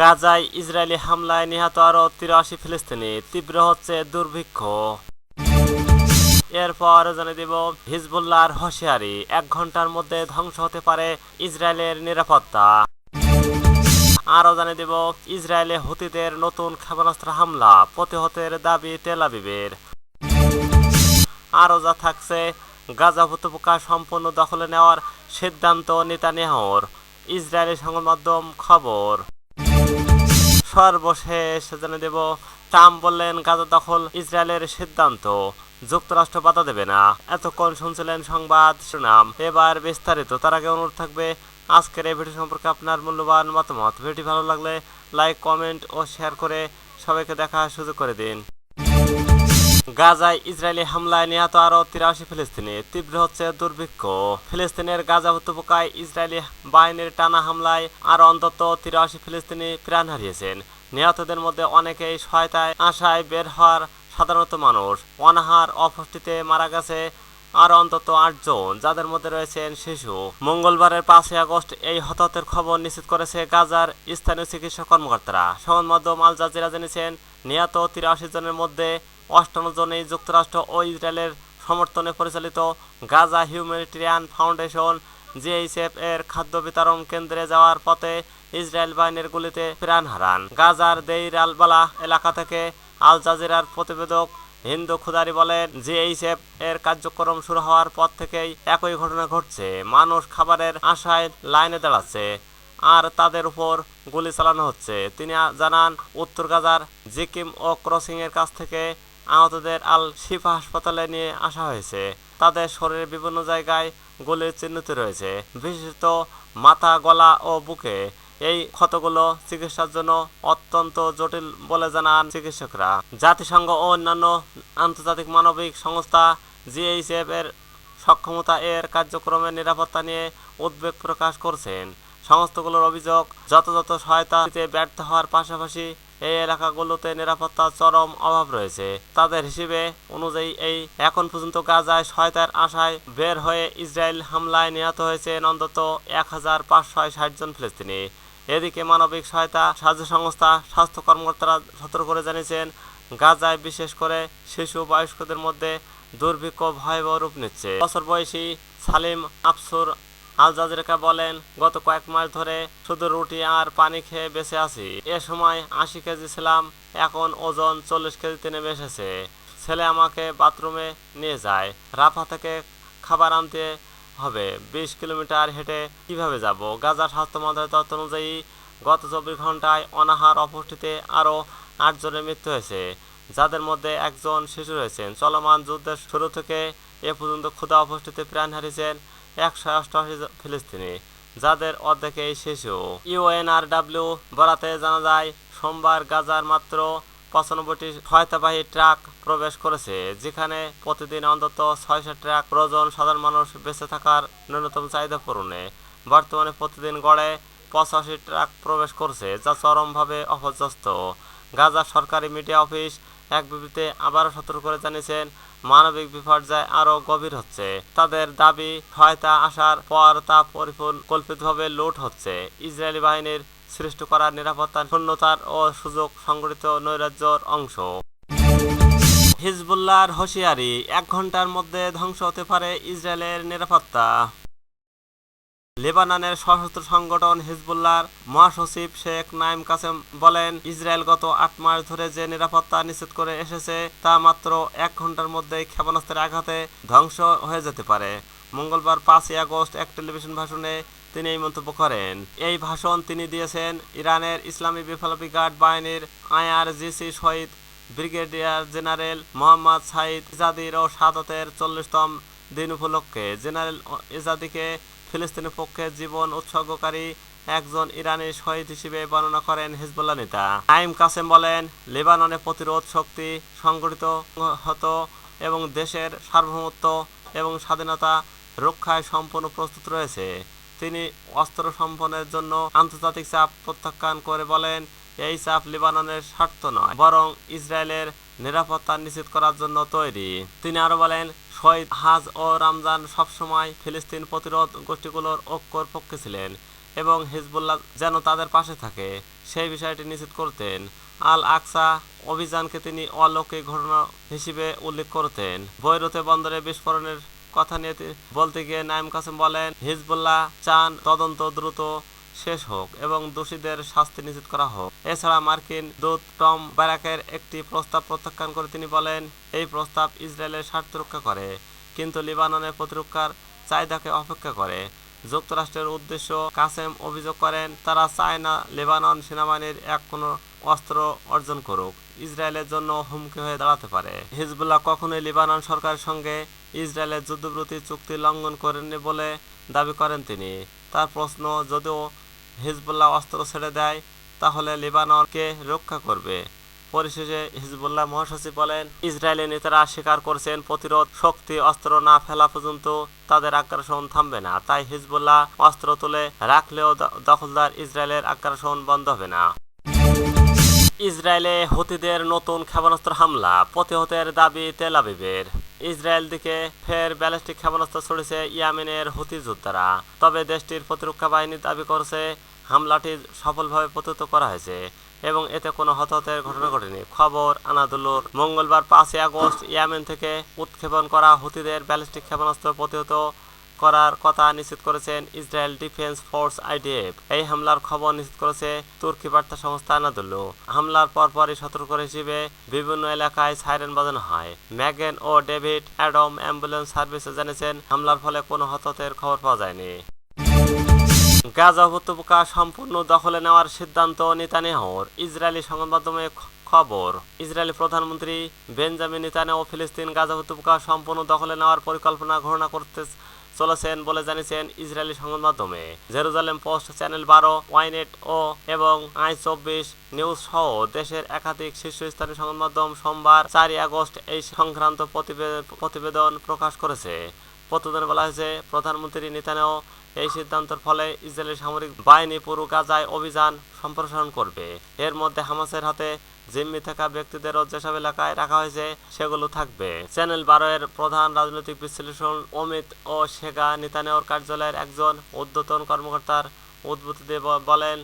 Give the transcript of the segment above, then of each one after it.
গাজায় ইসরায়েলি হামলায় নিহত আরও তিরাশি ফিলিস্তিনি, তীব্র হচ্ছে দুর্ভিক্ষ। এরপর জানিয়ে দেব, হিজবুল্লাহর হুঁশিয়ারি, এক ঘণ্টার মধ্যে ধ্বংস হতে পারে ইসরায়েলের নিরাপত্তা। আরও জানিয়ে দেব, ইসরায়েলে হুতিদের নতুন ক্ষেপণাস্ত্র হামলা, প্রতিহতের দাবি তেল আবিবের। আরও যা থাকছে, গাজা উপত্যকা সম্পূর্ণ দখলে নেওয়ার সিদ্ধান্ত নেতানিয়াহুর। ইসরায়েলি সংবাদ মাধ্যম খবর। সর্বশেষ জেনে দেব, ট্রাম্প বললেন, গাজা দখল ইসরায়েলের সিদ্ধান্ত। যুক্তরাষ্ট্র বাধা দেবে না। এতক্ষণ শুনছিলেন সংবাদ, সুনাম। এবার বিস্তারিত। তার আগে অনুরোধ থাকবে, আজকের এই ভিডিও সম্পর্কে আপনার মূল্যবান মতামত। ভিডিও ভালো লাগলে লাইক, কমেন্ট ও শেয়ার করে সবাইকে দেখার সুযোগ করে দিন। গাজায় ইসরায়েলি হামলায় নিহত আরও তিরাশি ফিলিস্তিনি। তীব্র হচ্ছে দুর্ভিক্ষ। ফিলিস্তিনের গাজা উপত্যকায় ইসরায়েলি বাহিনীর টানা হামলায় আরও অন্তত তিরাশি ফিলিস্তিনি প্রাণ হারিয়েছেন। নিহতদের মধ্যে অনেকেই সহায়তায় আশায় বের হওয়ার সাধারণত মানুষ। অনাহার অপুষ্টিতে মারা গেছে আর অন্তত আটজন যাদের মধ্যে রয়েছেন শিশু। মঙ্গলবারের পাঁচই আগস্ট এই হতাহতের খবর নিশ্চিত করেছে গাজার স্থানীয় চিকিৎসা কর্মকর্তারা। সংবাদ মাধ্যম আল জাজিরা জেনেছেন নিহত তিরাশি জনের মধ্যে অষ্টান্ন জনই যুক্তরাষ্ট্র ও ইসরায়েলের সমর্থনে পরিচালিত গাজা হিউম্যানিটেরিয়ান ফাউন্ডেশন জিএইচএফ এর খাদ্য বিতরণ কেন্দ্রে যাওয়ার পথে ইসরায়েল বাহিনীর গুলিতে প্রাণ হারান। গাজার দেইর আলবালা এলাকা থেকে আল জাজিরার প্রতিবেদক হিন্দু খুদারি বলেন, জিএইচএফ এর কার্যক্রম শুরু হওয়ার পর থেকেই একই ঘটনা ঘটছে। মানুষ খাবারের আশায় লাইনে দাঁড়াচ্ছে আর তাদের উপর গুলি চালানো হচ্ছে। তিনি জানান, উত্তর গাজার জিকিম ও ক্রসিং এর কাছ থেকে আহতদের আল শিফা হাসপাতালে নিয়ে আসা হয়েছে। তাদের শরীরের বিভিন্ন জায়গায় গুলির চিহ্নিত রয়েছে, বিশেষত মাথা, গলা ও বুকে। এই ক্ষতগুলো চিকিৎসার জন্য অত্যন্ত জটিল বলে জানান চিকিৎসকরা। জাতিসংঘ ও অন্যান্য আন্তর্জাতিক মানবিক সংস্থা জিএইচএফ এর সক্ষমতা এর কার্যক্রমের নিরাপত্তা নিয়ে উদ্বেগ প্রকাশ করছেন। সংস্থাগুলোর অভিযোগ, যথাযথ সহায়তা দিতে ব্যর্থ হওয়ার পাশাপাশি এই এলাকাগুলোতে নিরাপত্তার চরম অভাব রয়েছে। তাদের হিসেবে অনুযায়ী এই এখন পর্যন্ত গাজায় সহায়তার আশায় বের হয়ে ইসরায়েল হামলায় নিহত হয়েছেন অন্তত এক হাজার পাঁচশো ষাট জন ফিলিস্তিনি। এদিকে মানবিক সহায়তা সাহায্য সংস্থা স্বাস্থ্য কর্মকর্তারা সতর্ক করে জানিয়েছেন, গাজায় বিশেষ করে শিশু বয়স্কদের মধ্যে দুর্ভিক্ষ ভয়াবহ রূপ নিচ্ছে। বছর বয়সী সালিম আফসুর আল জাজিরাকে বলেন, গত কয়েক মাস ধরে শুধু রুটি আর পানি খেয়ে বেঁচে আছি। এ সময় আশি কেজি ছিলাম, এখন ওজন চল্লিশ কেজিতে নেমে এসেছে। ছেলে আমাকে বাথরুমে নিয়ে যায়। রাফা থেকে খাবার আনতে হবে। বিশ কিলোমিটার হেঁটে কীভাবে যাব? গাজা স্বাস্থ্য মন্ত্রণালয়ের তথ্য অনুযায়ী, গত চব্বিশ ঘন্টায় অনাহার অপুষ্টিতে আরও আটজনের মৃত্যু হয়েছে। যাদের মধ্যে একজন শিশু রয়েছেন। চলমান যুদ্ধের শুরু থেকে এ পর্যন্ত ক্ষুধা অপুষ্টিতে প্রাণ হারিয়েছেন একশো অষ্টআশি ফিলিস্তিনি। যাদের অর্ধেকেই শিশু। ইউএনআরডাব্লিউ বরাতে জানা যায়, সোমবার গাজার মাত্র পঁচানব্বইটি সহায়তাবাহী ট্রাক প্রবেশ করেছে, যেখানে প্রতিদিন অন্তত ছয়শো ট্রাক প্রয়োজন সাধারণ মানুষ বেঁচে থাকার ন্যূনতম চাহিদা পূরণে। বর্তমানে প্রতিদিন গড়ে পঁচাশি ট্রাক প্রবেশ করছে, যা চরমভাবে অপর্যস্ত গাজার সরকারি মিডিয়া অফিস এক বিবৃতিতে আবারও সতর্ক করে জানিয়েছেন মানবিক বিপর্যয় আরও গভীর হচ্ছে। তাদের দাবি সহায়তা আসার পর তা পরিকল্পিতভাবে লুট হচ্ছে। ইসরায়েলি বাহিনীর সৃষ্টি করা নিরাপত্তা শূন্যতার ও সুযোগ সংগঠিত নৈরাজ্যর অংশ। হিজবুল্লাহর হুঁশিয়ারি, এক ঘণ্টার মধ্যে ধ্বংস হতে পারে ইসরায়েলের নিরাপত্তা। লেবাননের সশস্ত্র সংগঠন হিজবুল্লাহর মহাসচিব শেখ নাইম কাসেম বলেন, ইসরায়েল গত আট মাস ধরে যে নিরাপত্তা নিশ্চিত করে এসেছে তা মাত্র এক ঘণ্টার মধ্যেই ক্ষেপণাস্ত্রের আঘাতে ধ্বংস হয়ে যেতে পারে। মঙ্গলবার পাঁচই আগস্ট এক টেলিভিশন ভাষণে তিনি এই মন্তব্য করেন। এই ভাষণ তিনি দিয়েছেন ইরানের ইসলামী বিপ্লবী গার্ড বাহিনীর আইআরজিসি শহীদ ব্রিগেডিয়ার জেনারেল মোহাম্মদ সাইদ ইজাদির ও সাদতের চল্লিশতম দিন উপলক্ষে জেনারেল ইজাদিকে ফিলিস্তিনের পক্ষে জীবন উৎসর্গকারী একজন ইরানি শহীদ হিসেবে বর্ণনা করেন হিজবুল্লাহ নেতা। নাইম কাসেম বলেন, লেবাননে প্রতিরোধ শক্তি সংগঠিত হতো এবং দেশের সার্বভৌমত্ব এবং স্বাধীনতা রক্ষায় সম্পূর্ণ প্রস্তুত রয়েছে। তিনি অস্ত্র সম্পনের জন্য আন্তর্জাতিক চাপ প্রত্যাখ্যান করে বলেন, এই চাপ লেবাননের স্বার্থ নয়, বরং ইসরায়েলের নিরাপত্তা নিশ্চিত করার জন্য তৈরি। তিনি আরও বলেন শহীদ হাজ ও রমজান সবসময় ফিলিস্তিন প্রতিরোধ গোষ্ঠীগুলোর ঐক্যর পক্ষে ছিলেন এবং হিজবুল্লাহ যেন তাদের পাশে থাকে। সেই বিষয়টি নিশ্চিত করতেন। আল আকসা অভিযানকে তিনি অলৌকিক ঘটনা হিসেবে উল্লেখ করতেন। বৈরুতে বন্দরে বিস্ফোরণের কথা নিয়ে বলতে গিয়ে নাইম কাসেম বলেন, হিজবুল্লাহ চান তদন্ত দ্রুত শেষ হোক এবং দোষীদের শাস্তি নিশ্চিত করা হোক। এছাড়া মার্কিন দূত টম ব্যারাকের একটি প্রস্তাব প্রত্যাখ্যান করে তিনি বলেন, এই প্রস্তাব ইসরায়েলের স্বার্থ রক্ষা করে, কিন্তু লিবাননের প্রতিরক্ষার চাহিদাকে অপেক্ষা করে। যুক্তরাষ্ট্রের উদ্দেশ্য কাসেম অভিযোগ করেন, তারা চায় না লেবানন সেনাবাহিনীর এক কোনো অস্ত্র অর্জন করুক। ইসরায়েলের জন্য হুমকি হয়ে দাঁড়াতে পারে। হিজবুল্লাহ কখনোই লিবানন সরকারের সঙ্গে ইসরায়েলের যুদ্ধবিরতি চুক্তি লঙ্ঘন করেননি বলে দাবি করেন তিনি। তার প্রশ্ন, যদিও হিজবুল্লাহ অস্ত্র ছেড়ে দেয়, তাহলে লিবাননকে রক্ষা করবে। পরিশেষে হিজবুল্লাহ মহাসচিব বলেন, ইসরায়েলি নেতারা স্বীকার করছেন প্রতিরোধ শক্তি, অস্ত্র না ফেলা পর্যন্ত তাদের আগ্রাসন থামবে না। তাই হিজবুল্লাহ অস্ত্র তুলে রাখলেও দখলদার ইসরায়েলের আগ্রাসন বন্ধ হবে না। ইসরায়েলে হতিদের নতুন ক্ষেপণাস্ত্র হামলা, প্রতিহতের দাবি তেল আবিবের। ইসরায়েল দিকে ফের ব্যালিস্টিক ক্ষেপণাস্ত্র ছড়েছে ইয়ামেনের হুতি যোদ্ধারা। তবে দেশটির প্রতিরক্ষা বাহিনী দাবি করেছে, হামলাটি সফলভাবে প্রতিহত করা হয়েছে এবং এতে কোনো হতাহতের ঘটনা ঘটেনি। খবর আনাদুল্লুর। মঙ্গলবার পাঁচই আগস্ট ইয়ামেন থেকে উৎক্ষেপণ করা হুতিদের ব্যালিস্টিক ক্ষেপণাস্ত্র প্রতিহত করার কথা নিশ্চিত করেছেন ইসরায়েল ডিফেন্স ফোর্স আইডিএফ। এই হামলার খবর নিশ্চিত করেছে তুর্কি বার্তা সংস্থা আনাদুল্লু হামলার পরপরই সতর্ক হিসেবে বিভিন্ন এলাকায় সাইরেন বাজানো হয়। ম্যাগেন ও ডেভিড অ্যাডম অ্যাম্বুলেন্স সার্ভিসে জানিয়েছেন, হামলার ফলে কোনো হতাহতের খবর পাওয়া যায়নি। গাজা উপত্যকা সম্পূর্ণ দখলে নেওয়ার সিদ্ধান্ত নেতানিয়াহুর। ইসরায়েলি সংবাদ মাধ্যমে খবর, ইসরায়েলি প্রধানমন্ত্রী বেঞ্জামিন নেতানিয়াহু ফিলিস্তিন গাজা উপত্যকা সম্পূর্ণ দখলে নেওয়ার পরিকল্পনা ঘোষণা করতে চলেছেন বলে জানিয়েছেন ইসরায়েলি সংবাদ মাধ্যমে। জেরুজালেম পোস্ট, চ্যানেল বারো, ওয়াইনেট ও এবং আই চব্বিশ নিউজ সহ দেশের একাধিক শীর্ষস্থানীয় সংবাদ মাধ্যম সোমবার চারই আগস্ট এই সংক্রান্ত প্রতিবে- প্রতিবেদন প্রকাশ করেছে। প্রতিবেদনে বলা হয়েছে, প্রধানমন্ত্রী নেতানিয়াহু এই সিদ্ধান্তের ফলে ইসরায়েলি সামরিক বাহিনী পুরো গাজায় অভিযান সম্প্রসারণ করবে। এর মধ্যে হামাসের হাতে জিম্মি থাকা ব্যক্তিদেরও যেসব এলাকায় রাখা হয়েছে, সেগুলো থাকবে। চ্যানেল বারো এর প্রধান রাজনৈতিক বিশ্লেষণ অমিত ও শেখা নেতানিয়াহুর কার্যালয়ের একজন উদ্যতন কর্মকর্তার উদ্বুদ্ধ দিয়ে বলেন,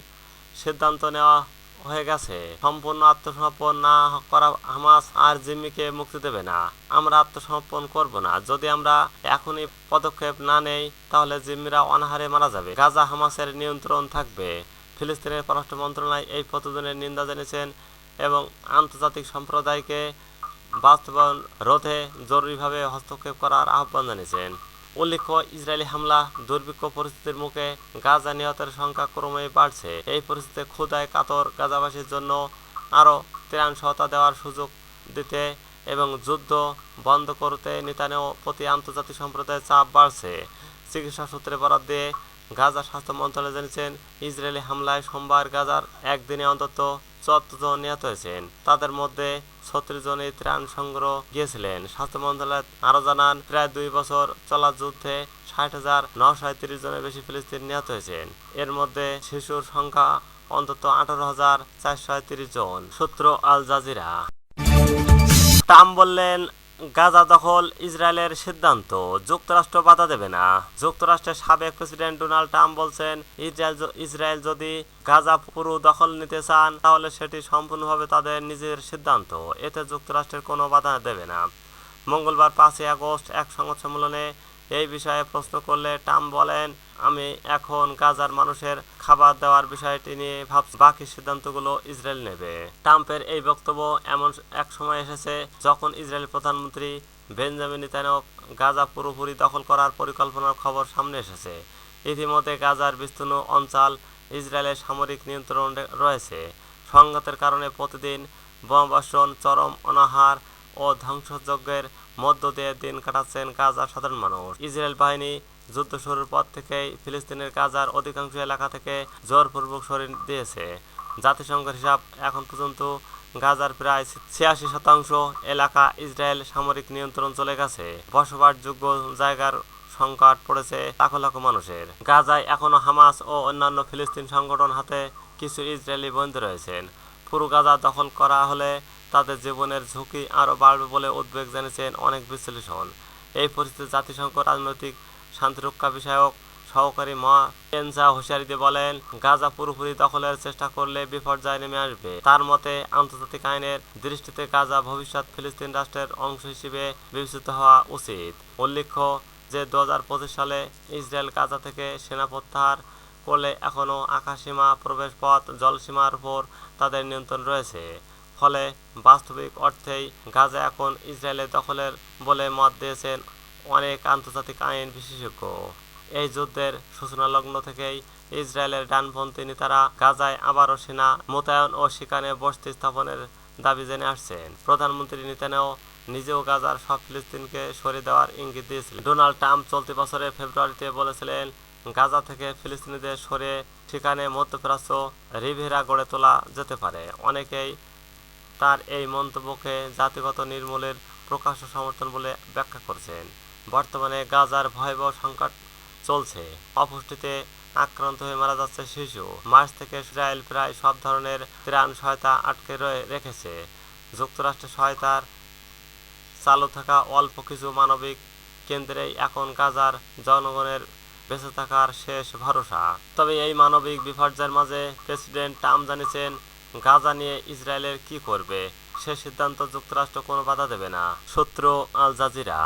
সিদ্ধান্ত নেওয়া হয়ে গেছে। সম্পূর্ণ আত্মসমর্পণ না করা হামাস আর জিম্মিকে মুক্তি দেবে না। আমরা আত্মসমর্পণ করব না। যদি আমরা এখনই পদক্ষেপ না নেই, তাহলে জিম্মিরা অনাহারে মারা যাবে। গাজা হামাসের নিয়ন্ত্রণ থাকবে। ফিলিস্তিনের পররাষ্ট্র মন্ত্রণালয় এই প্রতিবেদনের নিন্দা জানিয়েছেন এবং আন্তর্জাতিক সম্প্রদায়কে বাস্তবায়ন রোধে জরুরিভাবে হস্তক্ষেপ করার আহ্বান জানিয়েছেন। উল্লেখ্য, ইসরায়েলি হামলা দুর্ভিক্ষ পরিস্থিতির মুখে গাজা নিহতের সংখ্যা ক্রমেই বাড়ছে। এই পরিস্থিতিতে ক্ষুদায় কাতর গাজাবাসীর জন্য আরও ত্রাণ সহায়তা দেওয়ার সুযোগ দিতে এবং যুদ্ধ বন্ধ করতে নেতানিয়াহু প্রতি আন্তর্জাতিক সম্প্রদায়ের চাপ বাড়ছে। চিকিৎসা সূত্রে বরাদ দিয়ে গাজা স্বাস্থ্য মন্ত্রণালয় জানিয়েছেন, ইসরায়েলি হামলায় সোমবার গাজার একদিনে অন্তত চুয়াত্তর জন নিহত হয়েছেন। তাদের মধ্যে ছত্রিশ জনই ত্রাণ সংগ্রহ গিয়েছিলেন। স্বাস্থ্য মন্ত্রণালয় আরও জানান, প্রায় দুই বছর চলা যুদ্ধে ষাট হাজার নশো জনের বেশি ফিলিস্তিন নিহত হয়েছেন। এর মধ্যে শিশুর সংখ্যা অন্তত আঠারো হাজার চারশো জন। সূত্র আল জাজিরা। ট্রাম্প বললেন গাজা দখল ইসরায়েলের সিদ্ধান্ত। যুক্তরাষ্ট্র বাধা দেবে না। যুক্তরাষ্ট্রের সাবেক প্রেসিডেন্ট ডোনাল্ড ট্রাম্প বলছেন, ইসরায়েল ইসরায়েল যদি গাজা পুরো দখল নিতে চান, তাহলে সেটি সম্পূর্ণভাবে তাদের নিজের সিদ্ধান্ত। এতে যুক্তরাষ্ট্রের কোনো বাধা দেবে না। মঙ্গলবার পাঁচই আগস্ট এক সংবাদ সম্মেলনে এই বিষয়ে প্রশ্ন করলে ট্রাম্প বলেন, আমি এখন গাজার মানুষের খাবার দেওয়ার বিষয়টি নিয়ে ভাবছি। বাকি সিদ্ধান্তগুলো ইসরায়েল নেবে। ট্রাম্পের এই বক্তব্য এমন এক সময় এসেছে যখন ইসরায়েল প্রধানমন্ত্রী বেঞ্জামিন নেতানিয়াহু গাজা পুরোপুরি দখল করার পরিকল্পনার খবর সামনে এসেছে। ইতিমধ্যে গাজার বিস্তীর্ণ অঞ্চল ইসরায়েলের সামরিক নিয়ন্ত্রণ রয়েছে। সংঘাতের কারণে প্রতিদিন বোমাবর্ষণ চরম অনাহার ও ধ্বংসযজ্ঞের মধ্য দিয়ে দিন কাটাচ্ছেন গাজার সাধারণ মানুষ। ইসরায়েল বাহিনী যুদ্ধ শুরুর পর থেকেই ফিলিস্তিনের গাজার অধিকাংশ এলাকা থেকে জোরপূর্বক সরিয়ে দিয়েছে। জাতিসংঘের হিসাব এখন পর্যন্ত গাজার প্রায় ছিয়াশি শতাংশ এলাকা ইসরায়েল সামরিক নিয়ন্ত্রণ চলে গেছে। বসবাসযোগ্য জায়গার সংকট পড়েছে লাখো লাখো মানুষের। গাজায় এখনও হামাস ও অন্যান্য ফিলিস্তিন সংগঠন হাতে কিছু ইসরায়েলি বন্দী রয়েছেন। পুরো গাজা দখল করা হলে তাদের জীবনের ঝুঁকি আরও বাড়বে বলে উদ্বেগ জানিয়েছেন অনেক বিশ্লেষণ। এই পরিস্থিতি জাতিসংঘ রাজনৈতিক শান্তিরক্ষা বিষয়ক সহকারী মা এনজা হুঁশিয়ারি দিয়ে বলেন, গাজা পুরোপুরি দখলের চেষ্টা করলে বিপর্যয় নেমে আসবে। তার মতে, আন্তর্জাতিক আইনের দৃষ্টিতে গাজা ভবিষ্যৎ ফিলিস্তিন রাষ্ট্রের অংশ হিসেবে বিবেচিত হওয়া উচিত। উল্লেখ্য যে দুহাজার পঁচিশ সালে ইসরায়েল গাজা থেকে সেনা প্রত্যাহার করলে এখনও আকাশসীমা, প্রবেশপথ, জলসীমার উপর তাদের নিয়ন্ত্রণ রয়েছে। ফলে বাস্তবিক অর্থেই গাজা এখন ইসরায়েলের দখলের বলে মত দিয়েছেন অনেক আন্তর্জাতিক আইন বিশেষজ্ঞ। এই যুদ্ধের সূচনা লগ্ন থেকেই ইসরায়েলের ডানপন্থী নেতারা গাজায় আবারও সেনা মোতায়েন ও সেখানে বসতি স্থাপনের দাবি জেনে আসছেন। প্রধানমন্ত্রী নেতানেও নিজেও গাজার সব ফিলিস্তিনকে সরিয়ে দেওয়ার ইঙ্গিত দিয়েছিলেন। ডোনাল্ড ট্রাম্প চলতি বছরের ফেব্রুয়ারিতে বলেছিলেন গাজা থেকে ফিলিস্তিনিদের সরিয়ে ঠিকানে মধ্যপ্রাচ্য রিভেরা গড়ে তোলা যেতে পারে। অনেকেই তার এই মন্তব্যকে জাতিগত নির্মূলের প্রকাশ্য সমর্থন বলে ব্যাখ্যা করছেন। বর্তমানে গাজার ভয়াবহ সংকট চলছে। অপুষ্টিতে আক্রান্ত হয়ে মারা যাচ্ছে শিশু। মার্চ থেকে ইসরায়েল প্রায় সব ধরনের ত্রাণ সহায়তা আটকে রেখেছে। যুক্তরাষ্ট্রের সহায়তার চালু থাকা অল্প কিছু মানবিক কেন্দ্রেই এখন গাজার জনগণের বেঁচে থাকার শেষ ভরসা। তবে এই মানবিক বিপর্যয়ের মাঝে প্রেসিডেন্ট ট্রাম্প জানিয়েছেন, গাজা নিয়ে ইসরায়েলের কি করবে? সে সিদ্ধান্ত যুক্তরাষ্ট্র কোনো বাধা দেবে না, শত্রু আল জাজিরা।